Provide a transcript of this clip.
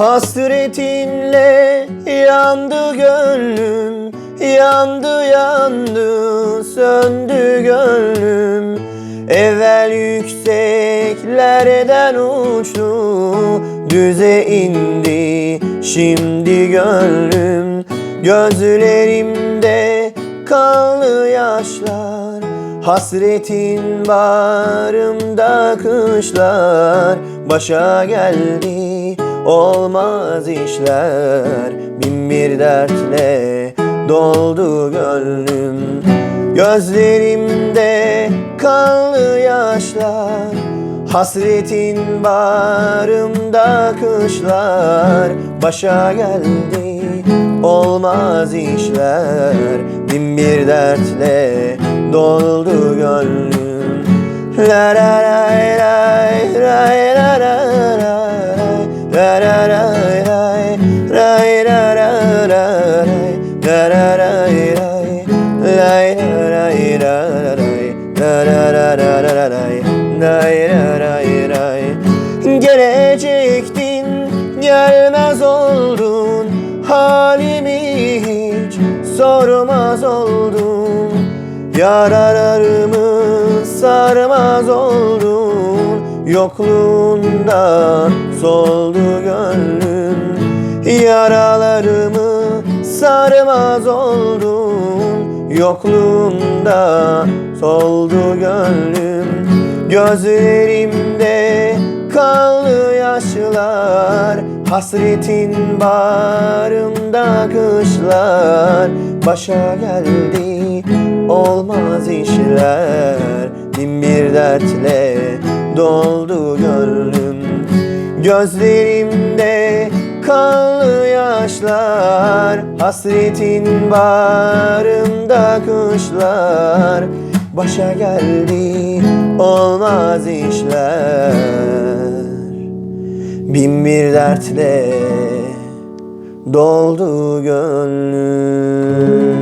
Hasretinle yandı gönlüm Yandı yandı söndü gönlüm. Evvel yükseklerden uçtu Düze indi şimdi gönlüm. Gözlerimde kanlı yaşlar Hasretin bağrımda kışlar. Başa geldi olmaz işler Bin bir dertle doldu gönlüm. Gözlerimde kanlı yaşlar Hasretin bağrımda kışlar. Başa geldi olmaz işler Bin bir dertle doldu gönlüm. La la la Gelecektin gelmez oldun. Halimi hiç sormaz oldun. Yaralarımı sarmaz oldun. Yokluğunda soldu gönlüm. Yaralarımı sarmaz oldun Yokluğunda soldu gönlüm Gözlerimde kanlı yaşlar. Hasretin bağrımda kışlar. Başa geldi olmaz işler. Bin bir dertle doldu gönlüm. Gözlerimde kanlı yaşlar Hasretin bağrımda kışlar Başa geldi olmaz işler. Bin bir dertle doldu gönlüm